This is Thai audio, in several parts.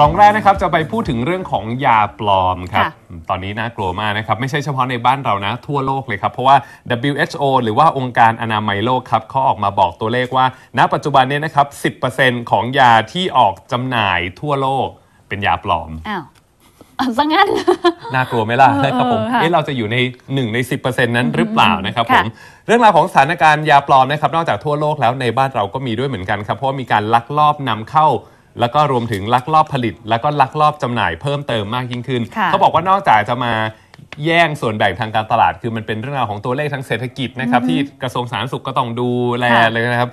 กล่องแรกนะครับจะไปพูดถึงเรื่องของยาปลอมครับ ค่ะตอนนี้น่ากลัวมากนะครับ ไม่ใช่เฉพาะในบ้านเรานะ ทั่วโลกเลยครับ เพราะว่า WHO หรือว่าองค์การอนามัยโลกครับเขาออกมาบอกตัวเลขว่า ณ ปัจจุบันเนี้นะครับ 10%ของยาที่ออกจำหน่ายทั่วโลกเป็นยาปลอม อ้าวอะซะงั้น น่ากลัวไหมล่ะเออนะครับผม เออค่ะเอ๊ะเราจะอยู่ใน 1 ใน 10%นั้นหรือเปล่านะครับผค่ะ ม เรื่องราวของสถานการณ์ยาปลอมนะครับ นอกจากทั่วโลกแล้วในบ้านเราก็มีด้วยเหมือนกันครับ เพราะว่ามีการลักลอบนำเข้า แล้วก็รวมถึงลักลอบผลิต แล้วก็ลักลอบจำหน่ายเพิ่มเติมมากยิ่งขึ้นค่ะเขาบอกว่านอกจากจะมาแย่งส่วนแบ่งทางการตลาด คือมันเป็นเรื่องราวของตัวเลขทางเศรษฐกิจนะครับที่กระทรวงสาธารณสุขก็ต้องดูแลค่ะเลยนะครับ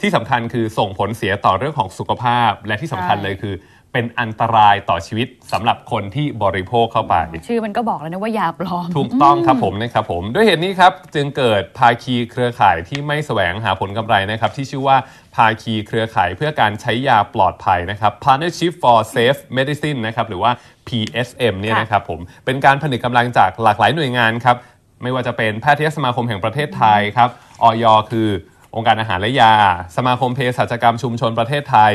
ที่สำคัญคือส่งผลเสียต่อเรื่องของสุขภาพและที่สำคัญใช่เลยคือ เป็นอันตรายต่อชีวิตสำหรับคนที่บริโภคเข้าไป ชื่อมันก็บอกแล้วนะว่ายาปลอม ถูกต้องครับผมนะครับผม ด้วยเหตุนี้ครับจึงเกิดภาคีเครือข่ายที่ไม่แสวงหาผลกำไรนะครับที่ชื่อว่าภาคีเครือข่ายเพื่อการใช้ยาปลอดภัยนะครับ Partnership for Safe Medicine นะครับหรือว่า PSM เนี่ยค่ะนะครับผมเป็นการผนึกกำลังจากหลากหลายหน่วยงานครับไม่ว่าจะเป็นแพทยสมาคมแห่งประเทศไทยครับออยคือองค์การอาหารและยา สมาคมเภสัชกรรมชุมชนประเทศไทย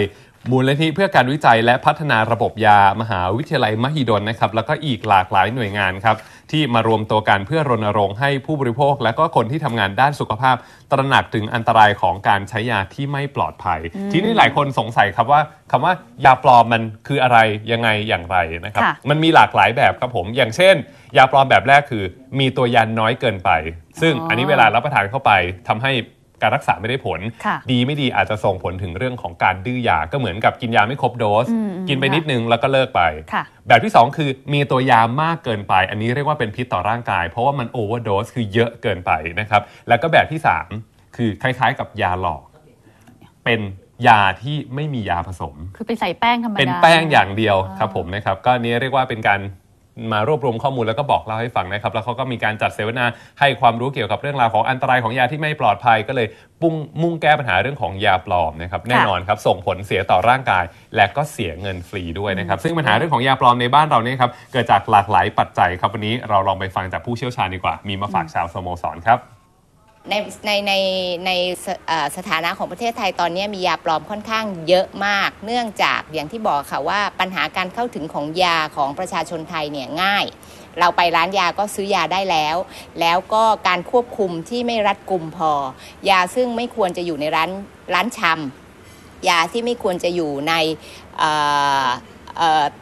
มูลนิธิเพื่อการวิจัยและพัฒนาระบบยามหาวิทยาลัยมหิดลนะครับแล้วก็อีกหลากหลายหน่วยงานครับที่มารวมตัวกันเพื่อรณรงค์ให้ผู้บริโภค และก็คนที่ทำงานด้านสุขภาพ ตระหนักถึงอันตรายของการใช้ยาที่ไม่ปลอดภัย ทีนี้หลายคนสงสัยครับว่าคำว่ายาปลอมมันคืออะไรยังไงอย่างไรนะครับค่ะมันมีหลากหลายแบบครับผมอย่างเช่น ยาปลอมแบบแรกคือ มีตัวยาน้อยเกินไป ซึ่งอ๋ออัอันนี้เวลารับประทานเข้าไปทำให้ การรักษาไม่ได้ผลค่ะดีไม่ดีอาจจะส่งผลถึงเรื่องของการดื้อยาก็เหมือนกับกินยาไม่ครบโดสอืมอืมกินไปค่ะนิดนึงแล้วก็เลิกไปค่ะแบบที่ 2 คือมีตัวยามากเกินไป อันนี้เรียกว่าเป็นพิษต่อร่างกาย เพราะว่ามันโอเวอร์โดสคือเยอะเกินไปนะครับแล้วก็แบบที่ 3 คือคล้ายๆ กับยาหลอก เป็นยาที่ไม่มียาผสม คือไปใส่แป้งธรรมดาเป็นแป้งอย่างเดียวอ๋อครับผมนะครับก็อันนี้เรียกว่าเป็นการ มารวบรวมข้อมูลแล้วก็บอกเล่าให้ฟังนะครับ แล้วเขาก็มีการจัดเสวนาให้ความรู้เกี่ยวกับเรื่องราวของอันตรายของยาที่ไม่ปลอดภัยก็เลยปุ้งมุ่งแก้ปัญหาเรื่องของยาปลอมนะครับแน่นอนครับส่งผลเสียต่อร่างกาย และก็เสียเงินฟรีด้วยนะครับ ซึ่งปัญหาเรื่องของยาปลอมในบ้านเราเนี่ยครับเกิดจากหลากหลายปัจจัยครับวันนี้เราลองไปฟังจากผู้เชี่ยวชาญดีกว่ามีมาฝากชาวสโมสรครับ ในในในในสสถานะของประเทศไทยตอนนี้มียาปลอมค่อนข้างเยอะมาก เนื่องจากอย่างที่บอกค่ะว่าปัญหาการเข้าถึงของยาของประชาชนไทยเนี่ยง่าย เราไปร้านยาก็ซื้อยาได้แล้ว แล้วก็การควบคุมที่ไม่รัดกุมพอ ยาซึ่งไม่ควรจะอยู่ในร้านร้านชำยาที่ไม่ควรจะอยู่ใน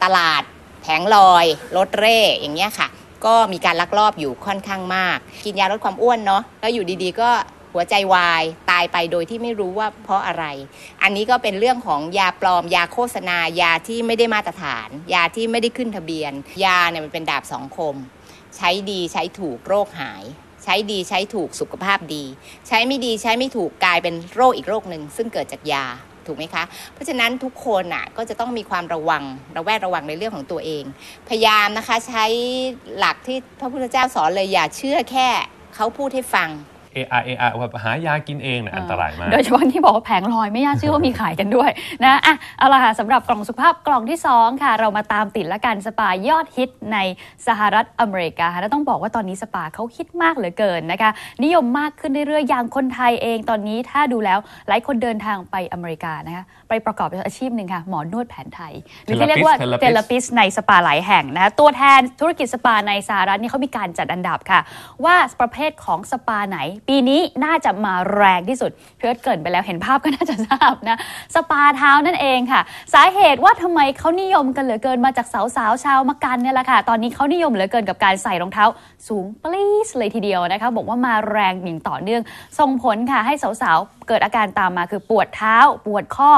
ตลาดแผงลอยรถเร่อย่างเงี้ยค่ะ ก็มีการลักลอบอยู่ค่อนข้างมาก กินยาลดความอ้วนเนาะแล้วอยู่ดีๆ ก็หัวใจวายตายไปโดยที่ไม่รู้ว่าเพราะอะไร อันนี้ก็เป็นเรื่องของยาปลอม ยาโฆษณา ยาที่ไม่ได้มาตรฐาน ยาที่ไม่ได้ขึ้นทะเบียน ยาเนี่ยมันเป็นดาบสองคม ใช้ดีใช้ถูกโรคหาย ใช้ดีใช้ถูกสุขภาพดี ใช้ไม่ดีใช้ไม่ถูกกลายเป็นโรคอีกโรคหนึ่งซึ่งเกิดจากยา ถูกไหมคะ เพราะฉะนั้นทุกคนอะก็จะต้องมีความระวังระแวดระวังในเรื่องของตัวเอง พยายามนะคะใช้หลักที่พระพุทธเจ้าสอนเลยอย่าเชื่อแค่เขาพูดให้ฟัง เอไอเอไอแบบหายากินเองเนี่ยอันตรายมาก โดยเฉพาะที่บอกว่าแผงลอยไม่น่าเชื่อว่ามีขายกันด้วยนะอะเอาละค่ะสำหรับกล่องสุขภาพกล่องที่ 2 ค่ะ เรามาตามติดละกันสปายอดฮิตในสหรัฐอเมริกาค่ะแล้วต้องบอกว่าตอนนี้สปาเขาฮิตมากเหลือเกินนะคะ นิยมมากขึ้นเรื่อยๆอย่างคนไทยเองตอนนี้ถ้าดูแล้วหลายคนเดินทางไปอเมริกานะคะไปประกอบอาชีพหนึ่งค่ะหมอนวดแผนไทย หรือที่เรียกว่า Therapist เทเลปิสในสปาหลายแห่งนะคะตัวแทนธุรกิจสปาในสหรัฐนี่เขามีการจัดอันดับค่ะ ว่าประเภทของสปาไหนปีนี้น่าจะมาแรงที่สุดเพื่อเกิดไปแล้วเห็นภาพก็น่าจะทราบนะ สปาเท้านั่นเองค่ะ สาเหตุว่าทำไมเขานิยมกันเหลือเกินมาจากสาวสาวชาวมากันเนี่ยแหละค่ะ ตอนนี้เขานิยมเหลือเกินกับการใส่รองเท้า สูงปรี๊สเลยทีเดียวนะคะ บอกว่ามาแรงหนิงต่อเนื่องส่งผลค่ะให้สาวๆเกิดอาการตามมาคือปวดเท้า ปวดข้อ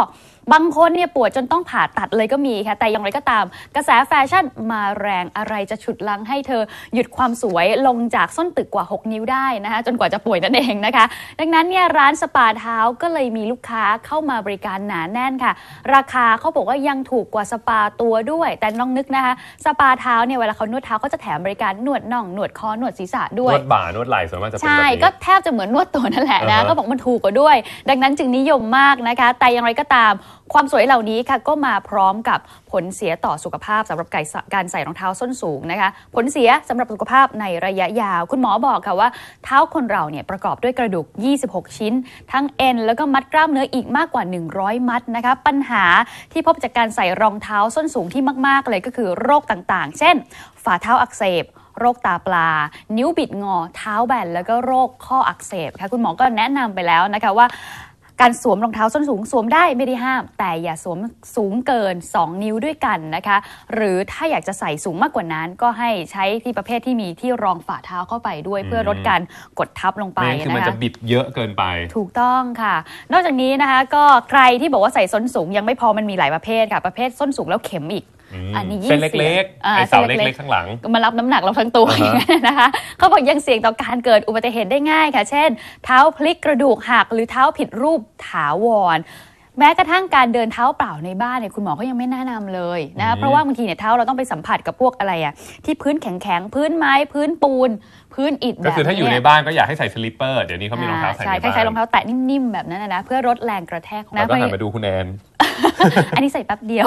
บางคนเนี่ยปวดจนต้องผ่าตัดเลยก็มีค่ะ แต่อย่างไรก็ตาม กระแสแฟชั่นมาแรงอะไรจะฉุดลังให้เธอหยุดความสวยลงจากส้นตึกกว่า 6 นิ้วได้นะคะ จนกว่าจะป่วยนั่นเองนะคะ ดังนั้นเนี่ยร้านสปาเท้าก็เลยมีลูกค้าเข้ามาบริการหนาแน่นค่ะ ราคาเขาบอกว่ายังถูกกว่าสปาตัวด้วย แต่ลองนึกนะคะ สปาเท้าเนี่ยเวลาเขานวดเท้าก็จะแถมบริการนวดน่องนวดคอนวดศีรษะด้นวยวดบ่านวดไหล่ส่วนมากจะเป็นใช่แบบนี้ก็แทบจะเหมือนนวดตัวนั่นแหละนะอ่าฮะก็บอกมันถูกกว่าด้วย ดังนั้นจึงนิยมมากนะคะ แต่อย่างไรก็ตาม ความสวยเหล่านี้ค่ะก็มาพร้อมกับผลเสียต่อสุขภาพสำหรับการการใส่รองเท้าส้นสูงนะคะ ผลเสียสำหรับสุขภาพในระยะยาว คุณหมอบอกค่ะว่าเท้าคนเราเนี่ยประกอบด้วยกระดูก 26 ชิ้น ทั้งเอ็นแล้วก็มัดกล้ามเนื้ออีกมากกว่า 100 มัดนะคะ ปัญหาที่พบจากการใส่รองเท้าส้นสูงที่มาก ๆ เลยก็คือโรคต่างๆ เช่น ฝ่าเท้าอักเสบโรคตาปลา นิ้วบิดงอ เท้าแบน แล้วก็โรคข้ออักเสบค่ะ คุณหมอก็แนะนำไปแล้วนะคะว่า การสวมรองเท้าส้นสูงสวมได้ไม่ได้ห้าม แต่อย่าสวมสูงเกิน 2 นิ้วด้วยกันนะคะ หรือถ้าอยากจะใส่สูงมากกว่านั้น ก็ให้ใช้ที่ประเภทที่มีที่รองฝ่าเท้าเข้าไปด้วยเพื่อลดการกดทับลงไปไม่งั้นคือมันนะคะจะบิดเยอะเกินไป ถูกต้องค่ะ นอกจากนี้นะคะ ก็ใครที่บอกว่าใส่ส้นสูงยังไม่พอมันมีหลายประเภทค่ะประเภทส้นสูงแล้วเข็มอีก อืมอันนี้ยิ่งเส้นเล็กสี่ยๆไอเสาเล็กๆข้างหลังมารับน้ำหนักเราทั้งตัวอ่าฮะอย่างนั้นนะคะเขาบอกยังเสี่ยงต่อการเกิดอุบัติเหตุได้ง่ายค่ะ เช่น เท้าพลิกกระดูกหักหรือเท้าผิดรูปถาวรแม้กระทั่งการเดินเท้าเปล่าในบ้านเนี่ยคุณหมอก็ยังไม่แนะนำเลยนะคะเพราะว่าบางทีเนี่ยเท้าเราต้องไปสัมผัสกับพวกอะไรอะที่พื้นแข็งๆพื้นไม้พื้นปูน พื้นอิฐแบบก็คือถ้าอยู่ในบ้านก็อยากให้ใส่สลิปเปอร์เดี๋ยวนี้เขามีรองเท้าใส่ใช่ในคล้ายๆรองบ้านเท้าแตะนิ่มๆแบบนั้นนะนะเพื่อลดแรงกระแทกแล้วก็นะหันมาดูคุณแอน อันนี้ใส่แป๊บเดียว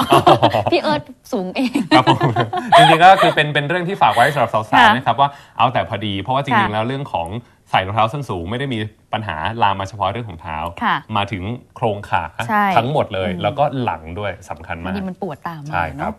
พี่เอิร์ดสูงเองครับผมจริงๆก็คือเป็นเป็นเรื่องที่ฝากไว้สำหรับสาวๆนะครับว่าเอาแต่พอดี เพราะว่าจริงๆแล้วเรื่องของใส่รองเท้าส้นสูงไม่ได้มีปัญหาลามมาเฉพาะเรื่องของเท้า มาถึงโครงขาทั้งหมดเลย แล้วก็หลังด้วยสำคัญมากมันปวดตามาใช่ครับ